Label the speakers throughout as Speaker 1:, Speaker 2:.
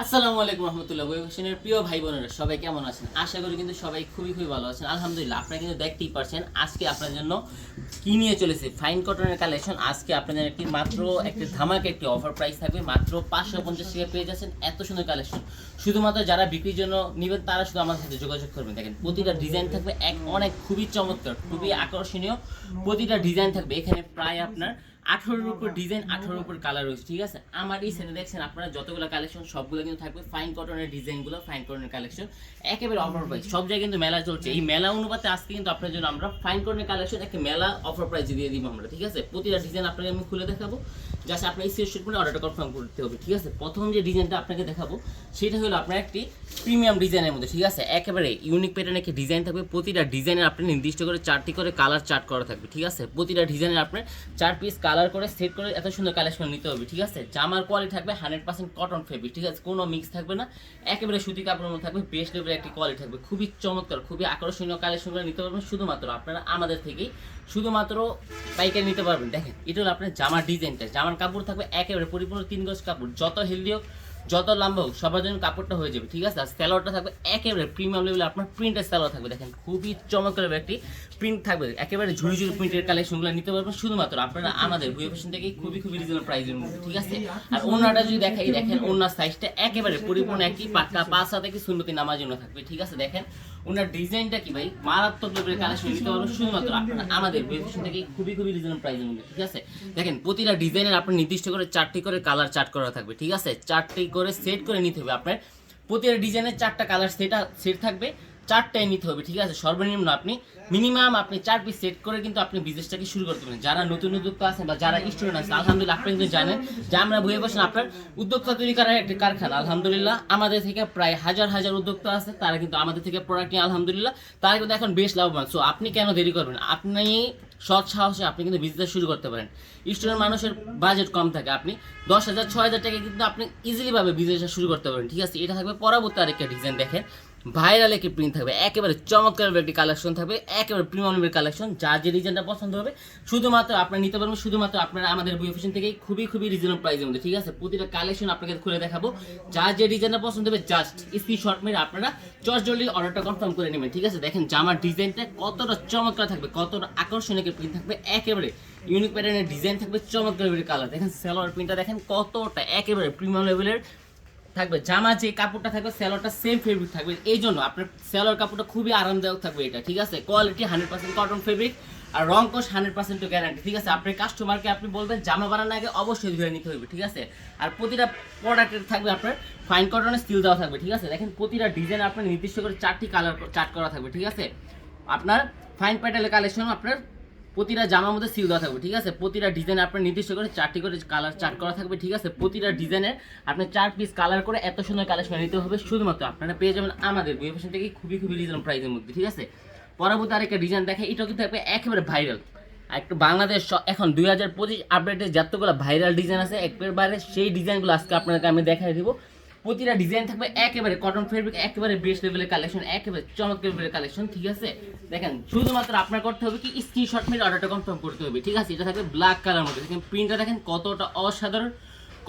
Speaker 1: আসসালামু আলাইকুম রহমতুল্লাহ বইভূষণের প্রিয় ভাই বোনেরা, সবাই কেমন আছেন? আশা করি কিন্তু সবাই খুবই খুবই ভালো আছেন। আলহামদুলিল্লাহ, আপনারা কিন্তু দেখতেই পারছেন, আজকে আপনার জন্য কি নিয়ে চলেছে? ফাইন কটনের কালেকশন আজকে আপনাদের একটি মাত্র একটি ধামাকে একটি অফার প্রাইস থাকবে, মাত্র পাঁচশো পঞ্চাশ টাকা পেয়ে যাচ্ছেন এত সুন্দর কালেকশন শুধুমাত্র যারা বিক্রির জন্য নেবেন, তারা শুধু আমাদের সাথে যোগাযোগ করবেন। দেখেন, প্রতিটা ডিজাইন থাকবে এক অনেক খুবই চমৎকার, খুবই আকর্ষণীয় প্রতিটা ডিজাইন থাকবে। এখানে প্রায় আপনার আঠারোর উপর ডিজাইন আঠারোর উপর কালার রয়েছে ঠিক আছে? আমার এই সেটে দেখছেন আপনারা যতগুলো কালেকশন সবগুলো কিন্তু থাকবে ফাইন কটনের ডিজাইনগুলো ফাইন কটনের কালেকশন একেবারে অফার প্রাইস সব জায়গায় কিন্তু মেলা চলছে। এই মেলা অনুপাতে আজকে কিন্তু আপনার জন্য আমরা ফাইন কটনের কালেকশন একটা মেলা অফার প্রাইসে দিয়ে দিব আমরা ঠিক আছে? প্রতিটা ডিজাইন আপনাকে আমি খুলে দেখাবো। জাস্ট আপনার এই সেট করে অর্ডারটা কনফার্ম করতে হবে ঠিক আছে? প্রথম যে ডিজাইনটা আপনাকে দেখাবো সেটা হলো আপনার একটি প্রিমিয়াম ডিজাইনের মধ্যে ঠিক আছে? একেবারে ইউনিক প্যাটার্নের একটি ডিজাইন থাকবে। প্রতিটা ডিজাইনের আপনি নির্দিষ্ট করে চারটি করে কালার চার্ট করা থাকবে ঠিক আছে? প্রতিটা ডিজাইনের আপনার চার পিস কালার করে সেট করে এত সুন্দর কালেকশন নিতে হবে, ঠিক আছে? জামার কোয়ালিটি থাকবে হান্ড্রেড পার্সেন্ট কটন ফেব্রিক ঠিক আছে? কোনো মিক্স থাকবে না, একেবারে সুতি কাপড়ের মধ্যে থাকবে বেস্ট লেভেলের একটি কোয়ালিটি থাকবে। খুবই চমৎকার, খুবই আকর্ষণীয় কালেকশন করে নিতে পারবেন শুধুমাত্র আপনারা আমাদের থেকেই, শুধুমাত্র পাইকারি নিতে পারবেন। দেখেন, এটা হলো আপনার জামার ডিজাইনটা জামার কাপড় থাকবে একেবারে পরিপূর্ণ তিন গজ কাপড়, যত হেলদি হোক যত লম্বা হোক, সবার জন্য কাপড়টা হয়ে যাবে, ঠিক আছে? আর স্যালোয়ারটা থাকবে একেবারে প্রিমিয়াম লেভেলে আপনার প্রিন্টের স্যালোয়ার থাকবে। দেখেন, খুবই চমৎকার একটি প্রিন্ট থাকবে। একেবারে ঝুড়ি ঝুড়ি প্রিন্টের কালেকশনগুলো নিতে পারবেন, শুধুমাত্র আপনারা আমাদের বুয়ে ফ্যাশন থেকে খুবই খুবই রিজনেবল প্রাইসের মধ্যে, ঠিক আছে? আর ওনাটা যদি দেখাই, দেখেন, ওনার সাইজটা একেবারে পরিপূর্ণ একটি পাক্কা পাঁচ হাতে কি শূন্যতি নামার জন্য থাকবে, ঠিক আছে? দেখেন ওনার ডিজাইনটা কি ভাই? মারাত্মক লেভেলের কালেকশন নিতে পারবেন শুধুমাত্র আপনারা আমাদের বুয়ে থেকে খুবই খুবই রিজনেবল প্রাইসের মধ্যে, ঠিক আছে? দেখেন, প্রতিটা ডিজাইনের আপনার নির্দিষ্ট করে চারটি করে কালার চার্ট করা থাকবে, ঠিক আছে? চারটি করে সেট করে নিতে হবে আপনার। প্রতিটা ডিজাইনের চারটা কালার সেটা সেট থাকবে। চারটায় নিতে হবে, ঠিক আছে? সর্বনিম্ন আপনি মিনিমাম আপনি চার পিস সেট করে কিন্তু আপনি বিজনেসটাকে শুরু করতে পারেন। যারা নতুন উদ্যোক্তা আছেন বা যারা স্টুডেন্ট আছেন আলহামদুলিল্লাহ আপনি কিন্তু জানেন যে আমরা বইয়ে বসেন আপনার উদ্যোক্তা তৈরি করার একটি কারখানা, আলহামদুলিল্লাহ। আমাদের থেকে প্রায় হাজার হাজার উদ্যোক্তা আছে, তারা কিন্তু আমাদের থেকে প্রোডাক্ট নিয়ে, আলহামদুলিল্লাহ। তারা কিন্তু এখন বেশ লাভবান। সো আপনি কেন দেরি করবেন? আপনি সৎ সাহসে আপনি কিন্তু বিজনেস শুরু করতে পারেন। স্টুডেন্ট মানুষের বাজেট কম থাকে, আপনি দশ হাজার, ছয় হাজার টাকা কিন্তু আপনি ইজিলিভাবে বিজনেসটা শুরু করতে পারেন, ঠিক আছে? এটা থাকবে পরবর্তী আরেকটা ডিজাইন দেখেন। ভাইরাল একটি প্রিন্ট থাকবে? একেবারে চমৎকার একটি কালেকশন থাকবে, একেবারে প্রিমিয়ামের কালেকশন যার যে ডিজাইনটা পছন্দ হবে, শুধুমাত্র আপনারা নিতে পারবেন, শুধুমাত্র আপনারা আমাদের বই ফ্যাশন থেকে খুবই খুবই রিজনেবল প্রাইসের মধ্যে, ঠিক আছে? প্রতিটা কালেকশন আপনাকে খুলে দেখাবো। যার যে ডিজাইনটা পছন্দ হবে জাস্ট স্ক্রিনশট মেরে আপনারা চট জলদি অর্ডারটা কনফার্ম করে নেবেন, ঠিক আছে? দেখেন জামার ডিজাইনটা কতটা চমৎকার থাকবে, কতটা আকর্ষণীয় প্রিন্ট থাকবে, একেবারে ইউনিক প্যাটার্নের ডিজাইন থাকবে, চমৎকার কালার দেখেন সেলোয়ার প্রিন্টটা দেখেন কতটা, একেবারে প্রিমিয়াম লেভেলের থাকবে, জামা যে কাপড়টা থাকবে, সেলোয়ারটা সেম ফেব্রিক থাকবে। এই জন্য আপনার সেলোয়ার কাপড়টা খুবই আরামদায়ক থাকবে এটা, ঠিক আছে? Quality hundred percent cotton fabric আর রং কোষ হান্ড্রেড পার্সেন্ট গ্যারান্টি ঠিক আছে? আপনার কাস্টমারকে আপনি বলবেন, জামা বানানোর আগে অবশ্যই ধরে নিতে হবে, ঠিক আছে? আর প্রতিটা প্রোডাক্টের থাকবে আপনার ফাইন কটনের স্টিল দেওয়া থাকবে, ঠিক আছে? দেখেন প্রতিটা ডিজাইন আপনার নির্দিষ্ট করে চারটি কালার চার্ট করা থাকবে, ঠিক আছে? আপনার ফাইন প্যাটেলের কালেকশন আপনার প্রতিটা জামার মধ্যে সিল দেওয়া থাকবে, ঠিক আছে? প্রতিটা ডিজাইন আপনার নির্দিষ্ট করে চারটি করে কালার চার্ট করা থাকবে, ঠিক আছে? প্রতিটা ডিজাইনের আপনি চার পিস কালার করে এত সুন্দর কালেকশন নিতে হবে শুধুমাত্র আপনারা পেয়ে যাবেন আমাদের বই ফ্যাশন থেকে খুবই খুবই রিজনেবল প্রাইসের মধ্যে, ঠিক আছে? পরবর্তী আরেকটা ডিজাইন দেখে, এটাও কিন্তু একেবারে ভাইরাল একটু বাংলাদেশ এখন দুই হাজার পঁচিশ আপডেটে যতগুলো ভাইরাল ডিজাইন আছে, একবারে সেই ডিজাইনগুলো আজকে আপনাকে আমি দেখাই দিব। প্রতিটা ডিজাইন থাকবে একেবারে কটন ফেব্রিক একেবারে বেস্ট লেভেলের কালেকশন একেবারে চমৎকার লেভেলের কালেকশন ঠিক আছে? দেখেন, শুধুমাত্র আপনার করতে হবে কি? স্ক্রিনশট মেরে অর্ডারটা কনফার্ম করতে হবে, ঠিক আছে? এটা থাকবে ব্ল্যাক কালার মধ্যে। দেখেন প্রিন্টটা দেখেন কতটা অসাধারণ,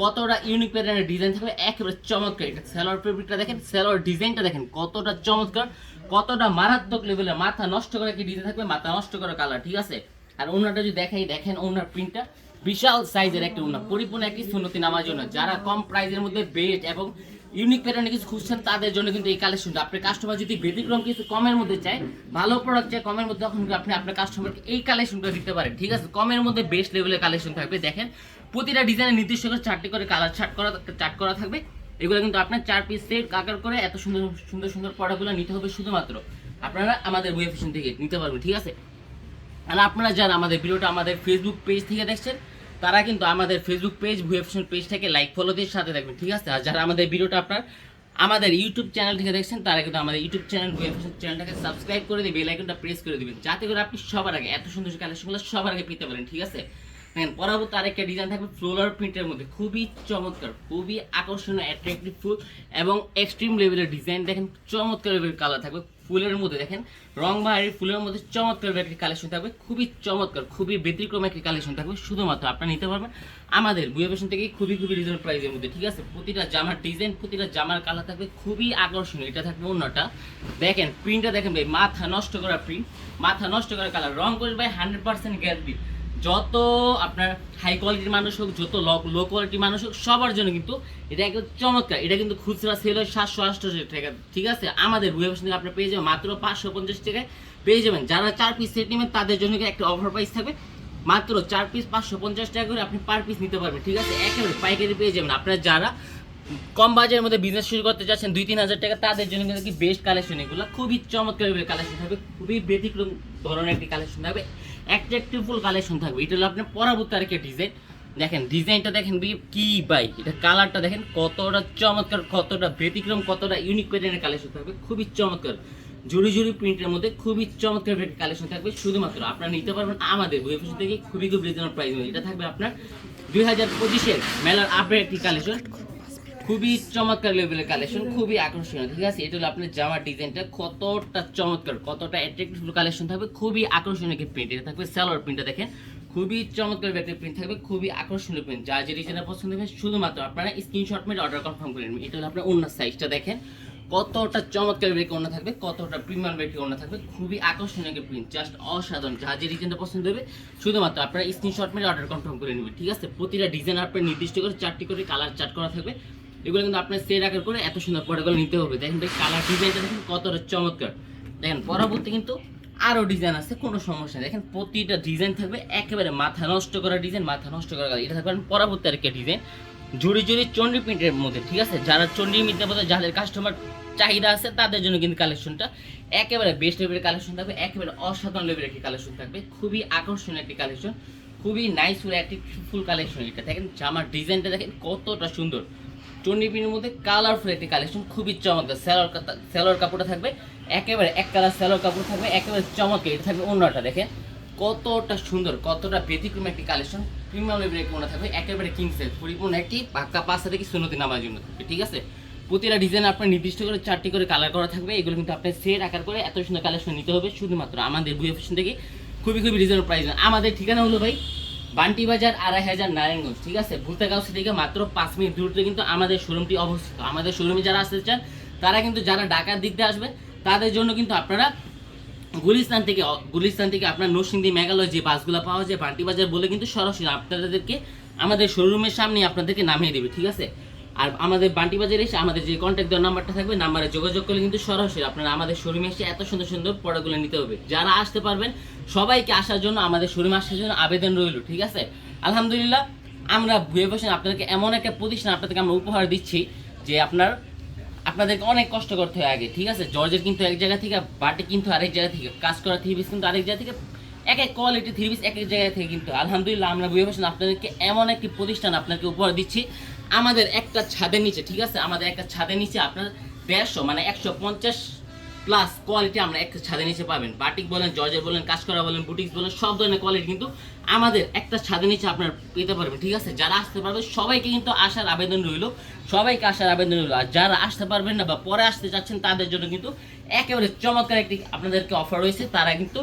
Speaker 1: কতটা ইউনিক প্যাটার্নের ডিজাইন থাকবে, একেবারে চমৎকার। এটা সেলোয়ার ফেব্রিকটা দেখেন সেলোয়ার ডিজাইনটা দেখেন কতটা চমৎকার, কতটা মারাত্মক লেভেলের মাথা নষ্ট করা কি ডিজাইন থাকবে? মাথা নষ্ট করা কালার ঠিক আছে? আর ওনারটা যদি দেখাই, দেখেন ওনার প্রিন্টটা বিশাল সাইজের একটি ওনা পরিপূর্ণ একটি সুন্নতি নামার জন্য। যারা কম প্রাইসের মধ্যে বেট এবং ইউনিক প্যাটার্নে কিছু খুঁজছেন, তাদের জন্য কিন্তু এই কালেকশনটা আপনার কাস্টমার যদি ব্যতিক্রম কিছু কমের মধ্যে চায়, ভালো প্রোডাক্ট চায়, কমের মধ্যে তখন আপনি আপনার কাস্টমারকে এই কালেকশনটা দিতে পারেন, ঠিক আছে? কমের মধ্যে বেস্ট লেভেলের কালেকশন থাকবে। দেখেন, প্রতিটা ডিজাইনের নির্দিষ্ট করে চারটি করে কালার চার্ট করা চার্ট করা থাকবে। এগুলো কিন্তু আপনার চার পিস সেট কাকার করে এত সুন্দর সুন্দর সুন্দর প্রোডাক্টগুলো নিতে হবে শুধুমাত্র। আপনারা আমাদের ওয়েব থেকে নিতে পারবেন, ঠিক আছে? আর আপনারা যারা আমাদের ভিডিওটা আমাদের ফেসবুক পেজ থেকে দেখছেন তারা কিন্তু আমাদের ফেসবুক পেজ ভুয়েফশন পেজ থেকে লাইক ফলো দিয়ে সাথে দেখবেন ঠিক আছে? আর যারা আমাদের ভিডিওটা আপনার আমাদের ইউটিউব চ্যানেল থেকে দেখছেন, তারা কিন্তু আমাদের ইউটিউব চ্যানেল ভুয়েফশন চ্যানেলটাকে সাবস্ক্রাইব করে দিয়ে বেল আইকনটা প্রেস করে দিবেন, যাতে করে আপনি সবার আগে, এত সুন্দর কালেকশনগুলো সবার আগে পেতে পারেন, ঠিক আছে? দেখেন, পরবর্তী আরেকটা ডিজাইন থাকবে ফ্লোরার প্রিন্টের মধ্যে, খুবই চমৎকার, খুবই আকর্ষণীয় অ্যাট্রাক্টিভ ফুল এবং এক্সট্রিম লেভেলের ডিজাইন দেখেন, চমৎকার লেভেলের কালার থাকবে ফুলের মধ্যে দেখেন, রং বাহারি ফুলের মধ্যে চমৎকার একটি কালেকশন থাকবে, খুবই চমৎকার, খুবই ব্যতিক্রম একটি কালেকশন থাকবে, শুধুমাত্র আপনারা নিতে পারবেন আমাদের বুয়া ফ্যাশন থেকে খুবই খুবই রিজনেবল প্রাইসের মধ্যে, ঠিক আছে? প্রতিটা জামার ডিজাইন প্রতিটা জামার কালার থাকবে, খুবই আকর্ষণীয়, এটা থাকবে অন্যটা। দেখেন প্রিন্টটা দেখেন ভাই, মাথা নষ্ট করা প্রিন্ট মাথা নষ্ট করা কালার রং করে ভাই হান্ড্রেড পার্সেন্ট গ্যারান্টি যত আপনার হাই কোয়ালিটির মানুষ হোক, যত লো কোয়ালিটির মানুষ হোক, সবার জন্য কিন্তু এটা একদম চমৎকার। এটা কিন্তু খুচরা সেল হয় সাতশো আটশো টাকা। ঠিক আছে? আমাদের ওয়েবসাইট থেকে আপনার পেয়ে যাবেন মাত্র পাঁচশো পঞ্চাশ টাকায়। পেয়ে যাবেন। যারা চার পিস সেট নেবেন, তাদের জন্য একটা অফার প্রাইস থাকবে। মাত্র চার পিস পাঁচশো পঞ্চাশ টাকা করে আপনি পার পিস নিতে পারবেন। ঠিক আছে? একেবারে পাইকারি পেয়ে যাবেন। আপনার যারা কম বাজারের মধ্যে বিজনেস শুরু করতে চাচ্ছেন দুই তিন হাজার টাকা, তাদের জন্য কিন্তু কি বেস্ট কালেকশন এগুলো। খুবই চমৎকার কালেকশন থাকবে। খুবই ব্যতিক্রম ধরনের একটি কালেকশন থাকবে। অ্যাট্রাকটিভফুল কালেকশন থাকবে। এটা হলো আপনার পরবর্তী আরেকটা ডিজাইন দেখেন ডিজাইনটা দেখেন কি বাই এটা কালারটা দেখেন, কতটা চমৎকার, কতটা ব্যতিক্রম, কতটা ইউনিক প্যাটার্নের কালেকশন থাকবে। খুবই চমৎকার। জুড়ি জুড়ি প্রিন্টের মধ্যে খুবই চমৎকার কালেকশন থাকবে। শুধুমাত্র আপনারা নিতে পারবেন আমাদের ওয়েবসাইট থেকে, খুবই খুব রিজনেবল প্রাইস এটা থাকবে আপনার দুই হাজার পঁচিশের মেলার আপডেট একটি কালেকশন খুবই চমৎকার লেভেলের কালেকশন খুবই আকর্ষণীয়, ঠিক আছে? এটা হলো আপনার জামার ডিজাইনটা, কতটা চমৎকার, কতটা অ্যাট্রাকটিভ কালেকশন থাকবে, খুবই আকর্ষণীয় একটি প্রিন্ট এটা থাকবে সালোয়ার প্রিন্টটা দেখেন। খুবই চমৎকার একটা প্রিন্ট থাকবে, খুবই আকর্ষণীয় প্রিন্ট যা যে ডিজাইনের পছন্দ হবে শুধুমাত্র আপনারা স্ক্রিনশট মেরে অর্ডার কনফার্ম করে নেবেন। এটা হলো আপনার অন্য সাইজটা দেখেন। কতটা চমৎকার বেকে ওনা থাকবে, কতটা প্রিমিয়াম বেকে ওনা থাকবে, খুবই আকর্ষণীয় একটা প্রিন্ট জাস্ট অসাধারণ। যা যে ডিজাইনটা পছন্দ হবে, শুধুমাত্র আপনারা স্ক্রিনশট মেরে অর্ডার কনফার্ম করে নেবেন, ঠিক আছে? প্রতিটা ডিজাইন আপনার নির্দিষ্ট করে চারটি করে কালার চার্ট করা থাকবে। এগুলো কিন্তু আপনার সেট আকার করে এত সুন্দর প্রোডাক্টগুলো নিতে হবে। দেখেন ভাই কালার ডিজাইনটা দেখেন কতটা চমৎকার। দেখেন, পরবর্তী কিন্তু আরও ডিজাইন আছে, কোনো সমস্যা নেই। দেখেন, প্রতিটা ডিজাইন থাকবে একেবারে মাথা নষ্ট করা ডিজাইন মাথা নষ্ট করা। এটা থাকবে পরবর্তী আরেকটা ডিজাইন জুড়ি জুড়ি চন্ডি প্রিন্টের মধ্যে, ঠিক আছে? যারা চন্ডি মিটতে মধ্যে যাদের কাস্টমার চাহিদা আছে, তাদের জন্য কিন্তু কালেকশনটা একেবারে বেস্ট লেভেলের কালেকশন থাকবে, একেবারে অসাধারণ লেভেলের একটি কালেকশন থাকবে। খুবই আকর্ষণীয় একটি কালেকশন খুবই নাইস একটি ফুল কালেকশন এটা। দেখেন, জামার ডিজাইনটা দেখেন কতটা সুন্দর। চন্ডি প্রিন্টের মধ্যে কালারফুল একটি কালেকশন খুবই চমৎকার। স্যালোর স্যালোর কাপড়টা থাকবে, একেবারে এক কালার স্যালোর কাপড় থাকবে, একেবারে চমৎকার। এটা থাকবে অন্যটা দেখেন। কতটা সুন্দর, কতটা ব্যতিক্রম একটি কালেকশন প্রিমিয়াম লেভেলের একটি থাকবে, একেবারে কিং পরিপূর্ণ একটি পাক্কা পাঁচটা থেকে সুন্নতি নামার জন্য থাকবে, ঠিক আছে? প্রতিটা ডিজাইন আপনার নির্দিষ্ট করে চারটি করে কালার করা থাকবে, এগুলো কিন্তু আপনার সেট আকার করে এত সুন্দর কালেকশন নিতে হবে। শুধুমাত্র আমাদের বুয়ে ফ্যাশন থেকে খুবই খুবই রিজনেবল প্রাইস আমাদের ঠিকানা হলো ভাই বান্টি বাজার আড়াই হাজার নারায়ণগঞ্জ, ঠিক আছে? ভুলতাগাঁও থেকে মাত্র পাঁচ মিনিট দূরত্বে কিন্তু আমাদের শোরুমটি অবস্থিত। আমাদের শোরুমে যারা আসতে চান, তারা কিন্তু যারা ঢাকার দিক দিয়ে আসবে, তাদের জন্য কিন্তু আপনারা গুলিস্তান থেকে গুলিস্তান থেকে আপনার নরসিংদী মেঘালয় যে বাসগুলো পাওয়া যায়, বান্টি বাজার বলে কিন্তু সরাসরি আপনাদেরকে আমাদের শোরুমের সামনে আপনাদেরকে নামিয়ে দেবে, ঠিক আছে? আর আমাদের বান্টি বাজারে এসে আমাদের যে কন্ট্যাক্ট দেওয়ার নাম্বারটা থাকবে নাম্বারে যোগাযোগ করলে কিন্তু সরাসরি আপনারা আমাদের শোরুমে এসে এত সুন্দর সুন্দর প্রোডাক্টগুলো নিতে হবে। যারা আসতে পারবেন, সবাইকে আসার জন্য, আমাদের শোরুমে আসার জন্য আবেদন রইল, ঠিক আছে? আলহামদুলিল্লাহ, আমরা ভুয়ে বসে আপনাদেরকে এমন একটা প্রতিষ্ঠান আপনাদেরকে আমরা উপহার দিচ্ছি যে আপনার, আপনাদেরকে অনেক কষ্ট করতে হয় আগে, ঠিক আছে? জর্জের কিন্তু এক জায়গা থেকে, বাটি কিন্তু আরেক জায়গা থেকে, কাজ করা থ্রি পিস কিন্তু আরেক জায়গা থেকে, এক এক কোয়ালিটি থ্রি পিস এক এক জায়গা থেকে কিন্তু। আলহামদুলিল্লাহ, আমরা বুঝে পাচ্ছি আপনাদেরকে এমন একটি প্রতিষ্ঠান আপনাকে উপহার দিচ্ছি আমাদের একটা ছাদের নিচে, ঠিক আছে? আমাদের একটা ছাদের নিচে আপনার দেড়শো মানে একশো পঞ্চাশ প্লাস কোয়ালিটি আমরা একটা ছাদের নিচে পাবেন। বাটিক বলেন জর্জের বলেন কাজ করা বলেন, বুটিক্স বলেন, সব ধরনের কোয়ালিটি কিন্তু আমাদের একটা ছাদের নিচে আপনার পেতে পারবেন, ঠিক আছে? যারা আসতে পারবে, সবাইকে কিন্তু আসার আবেদন রইল। সবাইকে আসার আবেদন রইল। আর যারা আসতে পারবেন না বা পরে আসতে চাচ্ছেন, তাদের জন্য কিন্তু একেবারে চমৎকার একটি আপনাদেরকে অফার রয়েছে। তারা কিন্তু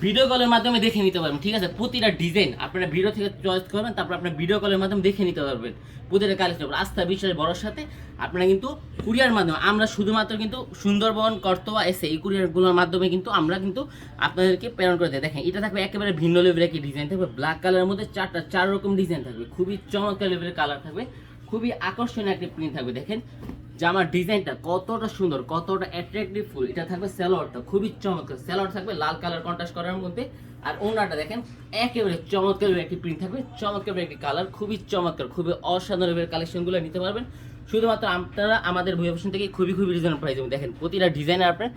Speaker 1: ভিডিও কলের মাধ্যমে দেখে নিতে পারবেন, ঠিক আছে? প্রতিটা ডিজাইন আপনারা ভিডিও থেকে চয়েস করবেন, তারপর আপনার ভিডিও কলের মাধ্যমে দেখে নিতে পারবেন। প্রতিটা কালেকশন আস্থা, বিশ্বাস বড়োর সাথে আপনারা কিন্তু কুরিয়ার মাধ্যমে, আমরা শুধুমাত্র কিন্তু সুন্দরবন কর্তবা এসে এই কুরিয়ারগুলোর মাধ্যমে কিন্তু আমরা কিন্তু আপনাদেরকে প্রেরণ করে দিই দেখেন, এটা থাকবে একেবারে ভিন্ন লেভেলের একটি ডিজাইন থাকবে। ব্ল্যাক কালারের মধ্যে চারটা, চার রকম ডিজাইন থাকবে। খুবই চমৎকার লেভেলের কালার থাকবে। খুবই আকর্ষণীয় একটি প্রিন্ট থাকবে, দেখেন। জামার ডিজাইনটা কতটা সুন্দর, কতটা অ্যাট্রাকটিভ ফুল, এটা থাকবে স্যালোয়ারটা খুবই চমৎকার। স্যালোয়ার থাকবে, লাল কালার কন্ট্রাস্ট করার মধ্যে। আর ওনাটা দেখেন, একেবারে চমৎকার একটি প্রিন্ট থাকবে, চমৎকার একটি কালার খুবই চমৎকার, খুবই অসাধারণ কালেকশনগুলো নিতে পারবেন। শুধুমাত্র আপনারা আমাদের ভুয়া ফ্যাশন থেকে খুবই খুবই রিজনেবল প্রাইস দেখেন, প্রতিটা ডিজাইনে আপনার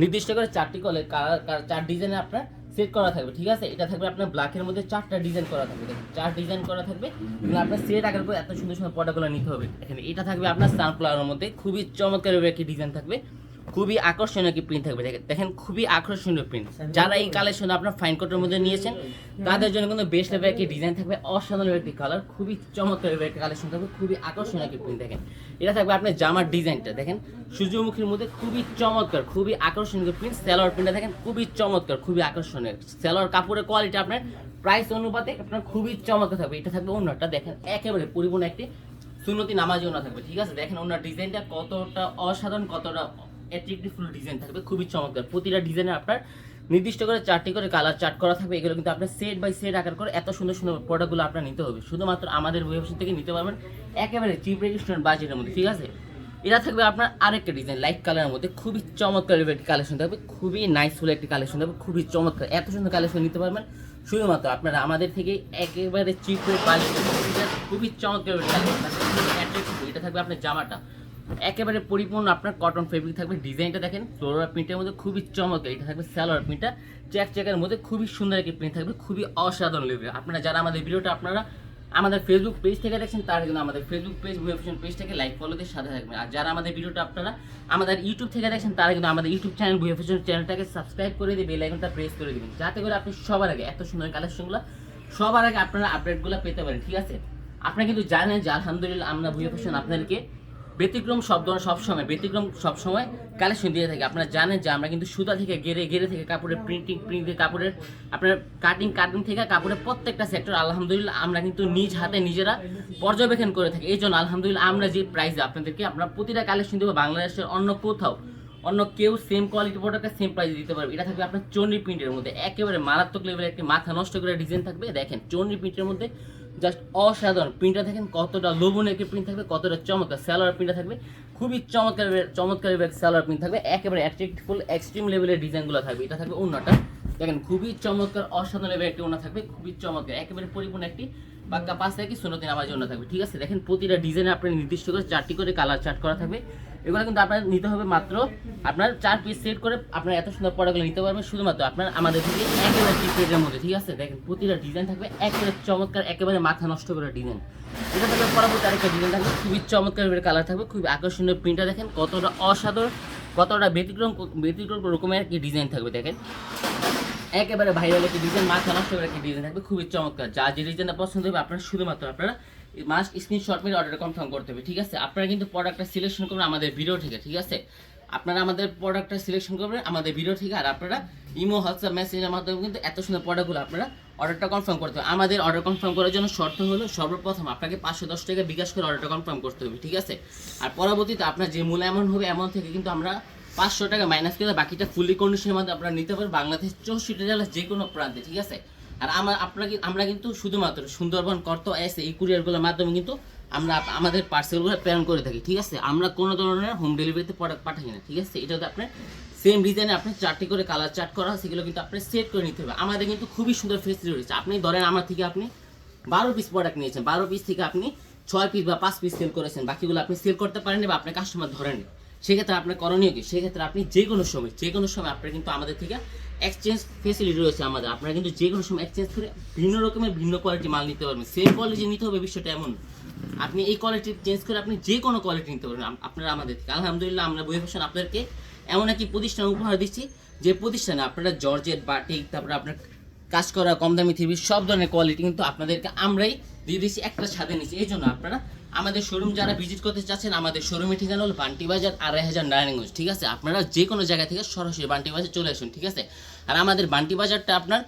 Speaker 1: নির্দিষ্ট করে চারটি কলে কালার চার ডিজাইনে আপনার সেট করা থাকবে, ঠিক আছে? এটা থাকবে আপনার ব্ল্যাকের মধ্যে চারটা ডিজাইন করা থাকবে, দেখুন, চার ডিজাইন করা থাকবে। আপনার সেট আকার পর এত সুন্দর সুন্দর পটাগুলো নিতে হবে। এখানে এটা থাকবে আপনার সানফ্লাওয়ারের মধ্যে, খুবই চমৎকার একটি ডিজাইন থাকবে। খুবই আকর্ষণীয় কি প্রিন্ট থাকবে? দেখেন দেখেন খুবই আকর্ষণীয় প্রিন্ট যারা এই কালেকশন আপনার ফাইন কোটের মধ্যে নিয়েছেন তাদের জন্য কিন্তু বেস্ট লেভেল একটি ডিজাইন থাকবে অসাধারণ একটি কালার খুবই চমৎকার একটি কালেকশন থাকবে খুবই আকর্ষণীয় একটি প্রিন্ট দেখেন। এটা থাকবে আপনার জামার ডিজাইনটা দেখেন। সূর্যমুখীর মধ্যে খুবই চমৎকার খুবই আকর্ষণীয় প্রিন্ট সেলোয়ার প্রিন্টটা দেখেন খুবই চমৎকার খুবই আকর্ষণীয়। সেলোয়ার কাপড়ের কোয়ালিটি আপনার প্রাইস অনুপাতে আপনার খুবই চমৎকার থাকবে। এটা থাকবে অন্যটা দেখেন একেবারে পরিপূর্ণ একটি সুন্নতি নামাজি ওনা থাকবে ঠিক আছে? দেখেন ওনার ডিজাইনটা কতটা অসাধারণ কতটা অ্যাট্রাকটিভ ফুল ডিজাইন থাকবে, খুবই চমৎকার। প্রতিটা ডিজাইনে আপনার নির্দিষ্ট করে চারটি করে কালার চার্ট করা থাকবে, এগুলো কিন্তু আপনার সেট বাই সেট আকার করে এত সুন্দর সুন্দর প্রোডাক্টগুলো আপনার নিতে হবে। শুধুমাত্র আমাদের ওয়েবসাইট থেকে নিতে পারবেন একেবারে চিপ রেজিস্ট্রেন্ট বাজেটের মধ্যে, ঠিক আছে? এটা থাকবে আপনার আরেকটা ডিজাইন লাইট কালারের মধ্যে। খুবই চমৎকার একটি কালেকশন থাকবে, খুবই নাইস ফুল একটি কালেকশন থাকবে, খুবই চমৎকার। এত সুন্দর কালেকশন নিতে পারবেন, শুধুমাত্র আপনারা আমাদের থেকে একেবারে চিপ রেট বাজেট খুবই চমৎকার। এটা থাকবে আপনার জামাটা। একেবারে পরিপূর্ণ, আপনার কটন ফেব্রিক থাকবে ডিজাইনটা দেখেন ফ্লোরা প্রিন্টের মধ্যে খুবই চমৎকার, এটা থাকবে স্যালোয়ার প্রিন্টটা চেক চেকের মধ্যে খুবই সুন্দর একটি প্রিন্ট থাকবে, খুবই অসাধারণ লেভেল আপনারা যারা আমাদের ভিডিওটা আপনারা আমাদের ফেসবুক পেজ থেকে দেখছেন, তারা কিন্তু আমাদের ফেসবুক পেজ ওয়েবসাইট পেজ থেকে লাইক ফলোদের সাথে থাকবেন। আর যারা আমাদের ভিডিওটা আপনারা আমাদের ইউটিউব থেকে দেখছেন, তারা কিন্তু আমাদের ইউটিউব চ্যানেল বুয়েফেশন চ্যানেলটাকে সাবস্ক্রাইব করে দিয়ে বেল আইকনটা প্রেস করে দিবেন, যাতে করে আপনি সবার আগে এত সুন্দর কালেকশনগুলো সবার আগে আপনারা আপডেটগুলো পেতে পারেন, ঠিক আছে? আপনারা কিন্তু জানেন যে আলহামদুলিল্লাহ আমরা বুয়েফেশন আপনাদেরকে ব্যতিক্রম শব্দ সবসময়, ব্যতিক্রম সবসময় কালেকশন দিয়ে থাকি। আপনারা জানেন যে আমরা কিন্তু সুতা থেকে গেরে গেরে থেকে কাপড়ের প্রিন্টিং প্রিন্ট প্রিন্টিং কাপড়ের, আপনার কাটিং কাটিং থেকে কাপড়ের প্রত্যেকটা সেক্টর আলহামদুলিল্লাহ আমরা কিন্তু নিজ হাতে নিজেরা পর্যবেক্ষণ করে থাকি। এই জন্য আলহামদুলিল্লাহ আমরা যে প্রাইসে আপনাদেরকে আমরা প্রতিটা কালেকশন দেবো বাংলাদেশের অন্য কোথাও। অন্য কেউ সেম কোয়ালিটি প্রোডাক্টটা সেম প্রাইসে দিতে পারবে। এটা থাকবে আপনার চন্ডি প্রিন্টের মধ্যে। একেবারে মারাত্মক লেভেলের একটি মাথা নষ্ট করে ডিজাইন থাকবে। দেখেন চন্ডি প্রিন্টের মধ্যে জাস্ট অসাধারণ। প্রিন্টটা দেখেন কতটা লোভন একটি প্রিন্ট থাকবে, কতটা চমৎকার স্যালোয়ার প্রিন্টটা থাকবে। খুবই চমৎকার চমৎকার স্যালোয়ার প্রিন্ট থাকবে। একেবারে অ্যাট্রাক্টিভফুল এক্সট্রিম লেভেলের ডিজাইনগুলো থাকবে। এটা থাকবে অন্যটা। দেখেন, খুবই চমৎকার, অসাধারণ লেভেলের একটি ওনা থাকবে, খুবই চমৎকার, একেবারে পরিপূর্ণ একটি বাক্কা পাঁচ থেকে সুন্নতি নামাজ জন্য থাকবে, ঠিক আছে? দেখেন, প্রতিটা ডিজাইনে আপনার নির্দিষ্ট করে চারটি করে কালার চার্ট করা থাকবে, এগুলো কিন্তু আপনার নিতে হবে মাত্র আপনার চার পিস সেট করে আপনার এত সুন্দর প্রোডাক্টগুলো নিতে পারবেন শুধুমাত্র আপনার আমাদের থেকে একেবারে চিপ রেটের মধ্যে, ঠিক আছে? দেখেন, প্রতিটা ডিজাইন থাকবে, একেবারে চমৎকার, একেবারে মাথা নষ্ট করে ডিজাইন এটা থাকবে পরবর্তী আরেকটা ডিজাইন থাকবে, খুবই চমৎকার কালার থাকবে, খুবই আকর্ষণীয় প্রিন্টটা দেখেন, কতটা অসাধারণ কতটা ব্যতিক্রম ব্যতিক্রম রকমের একটি ডিজাইন থাকবে দেখেন। একেবারে ভাইরাল একটি ডিজাইন মাথা নষ্ট করে একটি ডিজাইন থাকবে, খুবই চমৎকার। যা যে ডিজাইনটা পছন্দ হবে, আপনারা শুধুমাত্র আপনারা মাস্ট স্ক্রিনশট মেরে অর্ডার কনফার্ম করতে হবে, ঠিক আছে? আপনারা কিন্তু প্রোডাক্টটা সিলেকশন করবেন আমাদের ভিডিও থেকে, ঠিক আছে? আপনারা আমাদের প্রোডাক্টটা সিলেকশন করবেন আমাদের ভিডিও থেকে, আর আপনারা ইমো, হোয়াটসঅ্যাপ মেসেজের মাধ্যমে কিন্তু এত সুন্দর প্রোডাক্টগুলো আপনারা অর্ডারটা কনফার্ম করতে হবে। আমাদের অর্ডার কনফার্ম করার জন্য শর্ত হলো, সর্বপ্রথম আপনাকে পাঁচশো দশ টাকা বিকাশ করে অর্ডারটা কনফার্ম করতে হবে, ঠিক আছে? আর পরবর্তীতে আপনার যে মূল্য এমন হবে এমন থেকে কিন্তু আমরা পাঁচশো টাকা মাইনাস করে বাকিটা ফুলি কন্ডিশনের মধ্যে আপনারা নিতে পারেন বাংলাদেশ চৌষট্টি জেলার যে কোনো প্রান্তে, ঠিক আছে? আর আমার আপনাকে আমরা কিন্তু শুধুমাত্র সুন্দরবন কর্ত এসে এই কুরিয়ারগুলোর মাধ্যমে কিন্তু আমরা আমাদের পার্সেলগুলো প্রেরণ করে থাকি, ঠিক আছে? আমরা কোনো ধরনের হোম ডেলিভারিতে পাঠাই না, ঠিক আছে? এটা হচ্ছে আপনার সেম ডিজাইনে আপনি চারটি করে কালার চার্ট করা সেগুলো কিন্তু আপনি সেট করে নিতে হবে। আমাদের কিন্তু খুবই সুন্দর ফেসিলিটি রয়েছে। আপনি ধরেন আমার থেকে আপনি বারো পিস প্রোডাক্ট নিয়েছেন, বারো পিস থেকে আপনি ছয় পিস বা পাঁচ পিস সেল করেছেন, বাকিগুলো আপনি সেল করতে পারেন বা আপনার কাস্টমার ধরেন সেক্ষেত্রে আপনার করণীয় কি? সেক্ষেত্রে আপনি যে কোনো সময় যে কোনো সময় আপনার কিন্তু আমাদের থেকে এক্সচেঞ্জ ফেসিলিটি রয়েছে আমাদের। আপনারা কিন্তু যে কোনো সময় এক্সচেঞ্জ করে ভিন্ন রকমের, ভিন্ন কোয়ালিটি মাল নিতে পারবেন। সেম কোয়ালিটি নিতে হবে, বিষয়টা এমন আপনি এই কোয়ালিটি চেঞ্জ করে আপনি যে কোনো কোয়ালিটি নিতে পারবেন আপনারা আমাদের থেকে। আলহামদুলিল্লাহ আমরা বই ফ্যাশন আপনাদেরকে এমন একটি প্রতিষ্ঠান উপহার দিচ্ছি, যে প্রতিষ্ঠানে আপনারা জর্জেট, বাটিক, তারপরে আপনার কাজ করা কম দামি থ্রি সব ধরনের কোয়ালিটি কিন্তু আপনাদেরকে আমরাই দিয়ে দিচ্ছি একটা ছাদে নিচ্ছি এই জন্য আপনারা আমাদের শোরুম যারা ভিজিট করতে চাচ্ছেন, আমাদের শোরুমের ঠিকানা হলো বান্টি বাজার, আড়াই হাজার নারায়ণগঞ্জ, ঠিক আছে? আপনারা যে কোনো জায়গা থেকে সরাসরি বান্টি বাজার চলে আসুন, ঠিক আছে? আর আমাদের বান্টি বাজারটা আপনার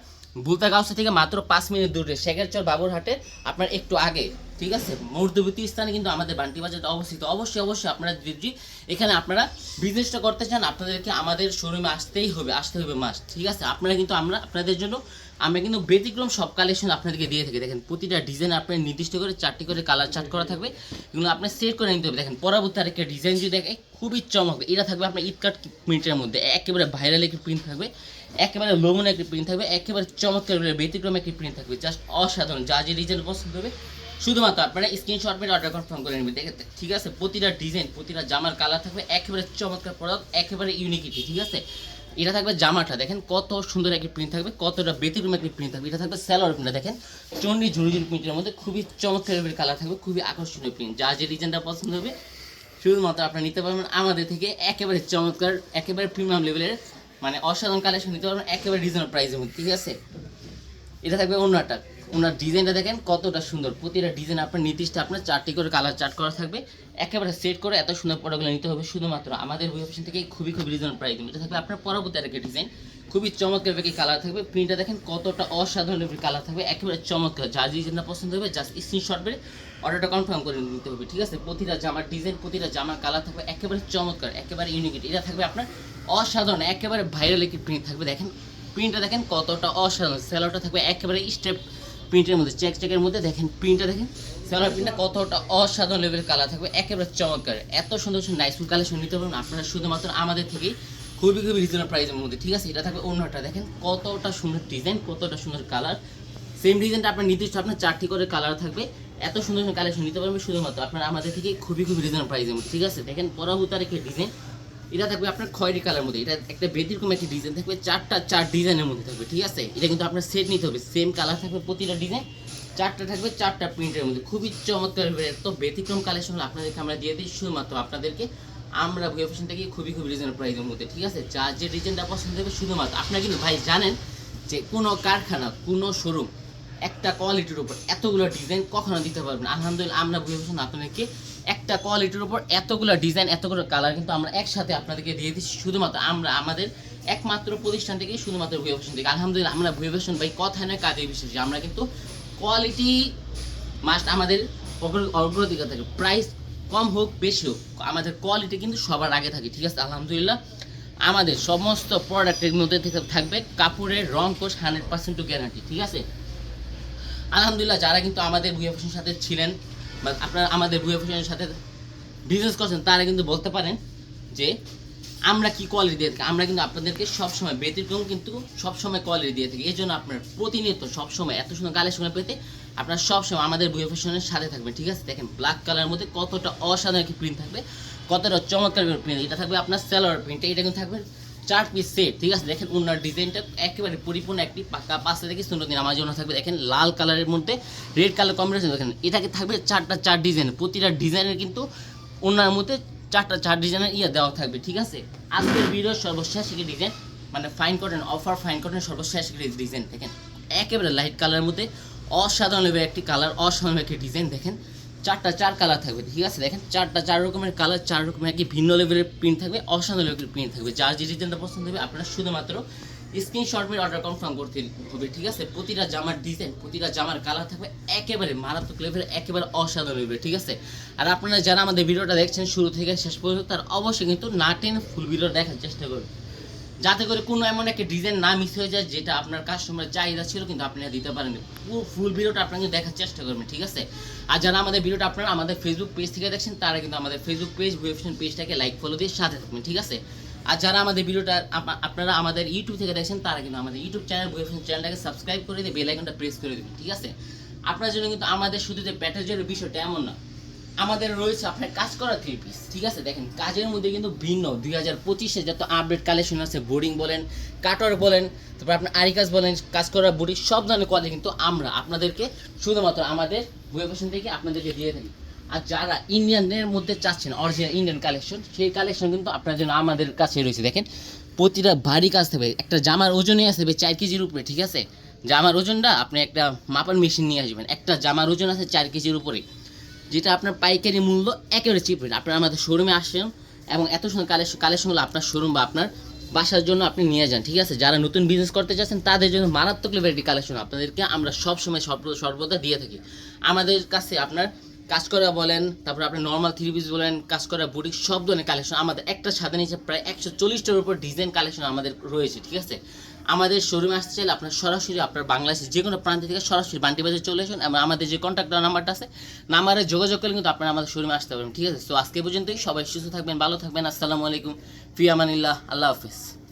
Speaker 1: বুলতাগাউসা থেকে মাত্র পাঁচ মিনিট দূরে, শেখেরচর বাবুরহাটে, আপনার একটু আগে। ঠিক আছে? মূর্ধবর্তী স্থানে কিন্তু আমাদের বান্টি বাজারটা অবস্থিত। অবশ্যই অবশ্যই আপনারা যদি এখানে আপনারা বিজনেসটা করতে চান, আপনাদেরকে আমাদের শোরুমে আসতেই হবে, আসতে হবে মাস ঠিক আছে? আপনারা কিন্তু আমরা, আপনাদের জন্য আমরা কিন্তু ব্যতিক্রম সব কালেকশন আপনাদেরকে দিয়ে থাকি। দেখেন, প্রতিটা ডিজাইন আপনার নির্দিষ্ট করে চারটি করে কালার চার্ট করা থাকবে, এগুলো আপনার সেট করে নিতে হবে। দেখেন, পরবর্তী আরেকটা ডিজাইন যদি দেখে খুবই চমক, এটা থাকবে আপনার ইটকাট প্রিন্টের মধ্যে। একেবারে ভাইরাল একটি প্রিন্ট থাকবে, একেবারে লোমন একটি প্রিন্ট থাকবে, একেবারে চমৎকার ব্যতিক্রম একটি প্রিন্ট থাকবে। জাস্ট অসাধারণ, যা যে ডিজাইন পছন্দ হবে শুধুমাত্র আপনারা স্ক্রিনশট মেরে অর্ডার কনফার্ম করে নেবেন দেখে ঠিক আছে? প্রতিটা ডিজাইন প্রতিটা জামার কালার থাকবে, একেবারে চমৎকার প্রোডাক্ট একেবারে ইউনিকিটি ঠিক আছে? এটা থাকবে জামাটা, দেখেন কত সুন্দর একটি প্রিন্ট থাকবে, কতটা ব্যতিক্রম একটি প্রিন্ট থাকবে। এটা থাকবে স্যালোয়ার প্রিন্টটা দেখেন? চন্ডি ঝুড়ি প্রিন্টের মধ্যে খুবই চমৎকার কালার থাকবে, খুবই আকর্ষণীয় প্রিন্ট যা যে ডিজাইনটা পছন্দ হবে, শুধুমাত্র আপনারা নিতে পারবেন। আমাদের থেকে একেবারে চমৎকার, একেবারে প্রিমিয়াম লেভেলের মানে অসাধারণ কালেকশন নিতে পারবেন, একেবারে রিজনেবল প্রাইসের মধ্যে, ঠিক আছে? এটা থাকবে অন্যটা। ওনার ডিজাইনটা দেখেন কতটা সুন্দর। প্রতিটা ডিজাইন আপনার নির্দিষ্ট আপনার চারটি করে কালার চার্ট করা থাকবে। একেবারে সেট করে এত সুন্দর প্রোডাক্টগুলো নিতে হবে। শুধুমাত্র আমাদের ওই অপশন থেকে খুবই খুবই রিজনেবল প্রাইস এটা থাকবে। আপনার পরবর্তী আরেকটা ডিজাইন খুবই চমৎকার বেগে কালার থাকবে। প্রিন্টটা দেখেন কতটা অসাধারণ কালার থাকবে। একেবারে চমৎকার। যা ডিজাইনটা পছন্দ হবে জাস্ট স্ক্রিনশট করে অর্ডারটা কনফার্ম করে নিতে হবে, ঠিক আছে? প্রতিটা জামার ডিজাইন প্রতিটা জামার কালার থাকবে একেবারে চমৎকার, একেবারে ইউনিক এটা। থাকবে আপনার অসাধারণ, একেবারে ভাইরাল একটি প্রিন্ট থাকবে। দেখেন প্রিন্টটা দেখেন কতটা অসাধারণ। সেলোটা থাকবে একেবারে স্টেপ প্রিন্টের মধ্যে চেক চেকের মধ্যে দেখেন, প্রিন্টটা দেখেন। সেলোয়ার প্রিন্টটা কতটা অসাধারণ লেভেলের কালার থাকবে, একেবারে চমৎকার। এত সুন্দর সুন্দর নাইসফুল কালেকশন নিতে পারবেন আপনারা শুধুমাত্র আমাদের থেকেই, খুবই খুবই রিজনেবল প্রাইসের মধ্যে, ঠিক আছে? এটা থাকবে অন্যটা, দেখেন কতটা সুন্দর ডিজাইন কতটা সুন্দর কালার সেম ডিজাইনটা আপনার নির্দিষ্ট আপনার চারটি করে কালার থাকবে, এত সুন্দর সুন্দর কালেকশন নিতে পারবেন শুধুমাত্র আপনারা আমাদের থেকে খুবই খুবই রিজনেবল প্রাইসের মধ্যে, ঠিক আছে? দেখেন পরবর্তী আরেকটি ডিজাইন এটা থাকবে আপনার খয়েরি কালার মধ্যে। এটা একটা ব্যতিক্রম একটি ডিজাইন থাকবে, চারটা, চার ডিজাইনের মধ্যে থাকবে, ঠিক আছে? এটা কিন্তু আপনার সেট নিতে হবে সেম কালার থাকবে প্রতিটা ডিজাইন চারটা থাকবে, চারটা প্রিন্টের মধ্যে। খুবই চমৎকার এত ব্যতিক্রম কালেকশন আপনাদেরকে আমরা দিয়ে দিই শুধুমাত্র আপনাদেরকে। আমরা ভুয়া ফ্যাশন থেকে খুবই খুবই রিজনেবল প্রাইসের মধ্যে, ঠিক আছে? যার যে ডিজাইনটা পছন্দ হবে শুধুমাত্র। আপনারা কিন্তু ভাই জানেন যে কোনো কারখানা, কোনো শোরুম একটা কোয়ালিটির উপর এতগুলো ডিজাইন কখনো দিতে পারবেন আলহামদুলিল্লাহ, আমরা বুঝে বসুন আপনাদেরকে একটা কোয়ালিটির উপর এতগুলো ডিজাইন এতগুলো কালার কিন্তু আমরা একসাথে আপনাদেরকে দিয়ে দিচ্ছি। শুধুমাত্র আমরা, আমাদের একমাত্র প্রতিষ্ঠান থেকে শুধুমাত্র ভুয়ে ফ্যাশন থেকে। আলহামদুলিল্লাহ, আমরা ভুয়ে ফ্যাশন ভাই কথায় নয় কাজে বিশ্বাসী। আমরা কিন্তু কোয়ালিটি মাস্ট আমাদের অগ্র- অগ্রাধিকার থাকে। প্রাইস কম হোক, বেশি হোক, আমাদের কোয়ালিটি কিন্তু সবার আগে থাকে, ঠিক আছে? আলহামদুলিল্লাহ, আমাদের সমস্ত প্রোডাক্টের মধ্যে থেকে থাকবে কাপড়ের রং কোষ হান্ড্রেড পার্সেন্ট গ্যারান্টি ঠিক আছে? আলহামদুলিল্লাহ, যারা কিন্তু আমাদের ভুয়া ফ্যাশনের সাথে ছিলেন বা আপনারা আমাদের ভুয়া ফ্যাশনের সাথে বিজনেস করছেন, তারা কিন্তু বলতে পারেন যে আমরা কি কোয়ালিটি দিয়ে থাকি, আমরা কিন্তু আপনাদেরকে সবসময় ব্যতিক্রম কিন্তু সবসময় কোয়ালিটি দিয়ে থাকি। এই জন্য আপনার প্রতিনিয়ত সবসময়, এত সুন্দর কালেকশন পেতে আপনার সবসময় আমাদের ভুয়া ফ্যাশনের সাথে থাকবেন, ঠিক আছে? দেখেন ব্ল্যাক কালারের মধ্যে কতটা অসাধারণ একটি প্রিন্ট থাকবে, কতটা চমৎকার প্রিন্ট এটা থাকবে আপনার সেলোয়ার প্রিন্ট এটা কিন্তু থাকবে চার পিস সেট ঠিক আছে? দেখেন ওনার ডিজাইনটা একেবারে পরিপূর্ণ একটি পাকা পাশে থেকে সুন্দর দিন আমার জন্য থাকবে। দেখেন লাল কালারের মধ্যে রেড কালার কম্বিনেশন দেখেন এটাকে থাকবে? চারটা চার ডিজাইন প্রতিটা ডিজাইনের কিন্তু ওনার মধ্যে চারটা চার ডিজাইনের ইয়ে দেওয়া থাকবে, ঠিক আছে? আজকের ভিডিওর সর্বশেষ একটি ডিজাইন মানে ফাইন কটন অফার ফাইন কটনের সর্বশেষ একটি ডিজাইন দেখেন? একেবারে লাইট কালারের মধ্যে অসাধারণ একটি কালার অসাধারণ একটি ডিজাইন দেখেন? চারটা, চার কালার থাকবে, ঠিক আছে? দেখেন, চারটা, চার রকমের কালার চার রকমের একই ভিন্ন লেভেলের প্রিন্ট থাকবে, অসাধারণ লেভেলের প্রিন্ট থাকবে। যার যে ডিজাইনটা পছন্দ হবে, আপনারা শুধুমাত্র স্ক্রিনশট মেরে অর্ডার কনফার্ম করতে হবে, ঠিক আছে? প্রতিটা জামার ডিজাইন প্রতিটা জামার কালার থাকবে একেবারে মারাত্মক লেভেলের একেবারে অসাধারণ লেভেলের ঠিক আছে? আর আপনারা যারা আমাদের ভিডিওটা দেখছেন শুরু থেকে শেষ পর্যন্ত, তার অবশ্যই কিন্তু না টেনে ফুল ভিডিও দেখার চেষ্টা করবেন যাতে করে কোনো এমন একটা ডিজাইন না মিস হয়ে যায় যেটা আপনার কাস্টমার চাহিদা ছিল কিন্তু আপনারা দিতে পারেন পুরো ফুল ভিডিওটা আপনাকে দেখার চেষ্টা করবেন, ঠিক আছে? আর যারা আমাদের ভিডিওটা আপনারা আমাদের ফেসবুক পেজ থেকে দেখছেন, তারা কিন্তু আমাদের ফেসবুক পেজ ভুয়েফিশন পেজটাকে লাইক ফলো দিয়ে সাথে থাকবেন, ঠিক আছে? আর যারা আমাদের ভিডিওটা আপনারা আমাদের ইউটিউব থেকে দেখছেন, তারা কিন্তু আমাদের ইউটিউব চ্যানেল ভুয়েফিশন চ্যানেলটাকে সাবস্ক্রাইব করে দিয়ে বেল আইকনটা প্রেস করে দেবেন, ঠিক আছে? আপনার জন্য কিন্তু আমাদের শুধু যে প্যাকেজের বিষয়টা এমন না আমাদের রয়েছে আপনার কাজ করা থ্রি পিস ঠিক আছে? দেখেন, কাজের মধ্যে কিন্তু ভিন্ন। দুই হাজার পঁচিশে যত আপডেট কালেকশন আছে বোর্ডিং বলেন কাটার বলেন, তারপর আপনার আরিকাস বলেন, কাজ করা বডি সব ধরনের কোয়ালিটি কিন্তু আমরা আপনাদেরকে শুধুমাত্র আমাদের বই ফ্যাশন থেকে আপনাদেরকে দিয়ে থাকি। আর যারা ইন্ডিয়ানের মধ্যে চাচ্ছেন অরিজিনাল ইন্ডিয়ান কালেকশন সেই কালেকশন কিন্তু আপনার জন্য আমাদের কাছে রয়েছে। দেখেন, প্রতিটা ভারী কাজ থাকবে। একটা জামার ওজনই আসবে চার কেজির উপরে, ঠিক আছে? জামার ওজনটা আপনি একটা মাপার মেশিন নিয়ে আসবেন। একটা জামার ওজন আছে চার কেজির উপরে। যেটা আপনার পাইকারি মূল্য একেবারে চিপ রেট আপনারা আমাদের শোরুমে আসেন এবং এত সুন্দর কালেকশন কালেকশনগুলো আপনার শোরুম বা আপনার বাসার জন্য আপনি নিয়ে যান, ঠিক আছে? যারা নতুন বিজনেস করতে চাচ্ছেন, তাদের জন্য মারাত্মক লেভেলের কালেকশন আপনাদেরকে আমরা সবসময় সর্ব- সর্বদা দিয়ে থাকি। আমাদের কাছে আপনার কাজ করা বলেন, তারপর আপনি নর্মাল থ্রি পিস বলেন কাজ করা বুটি সব ধরনের কালেকশন আমাদের। একটা সাদা নিচে প্রায় একশো চল্লিশটার উপর ডিজাইন কালেকশন আমাদের রয়েছে, ঠিক আছে? আমাদের শোরুমে আসতে চাইলে আপনার সরাসরি আপনার বাংলাদেশের যে কোনো প্রান্ত থেকে সরাসরি বান্টি বাজারে চলে আসুন এবং আমাদের যে কন্ট্যাক্ট নাম্বারটা আছে নাম্বারে যোগাযোগ করলে কিন্তু আপনারা আমাদের শোরুমে আসতে পারবেন, ঠিক আছে? তো আজকে পর্যন্তই, সবাই সুস্থ থাকবেন, ভালো থাকবেন, আসসালামু আলাইকুম, ফিয়ামানিল্লাহ, আল্লাহ হাফিজ।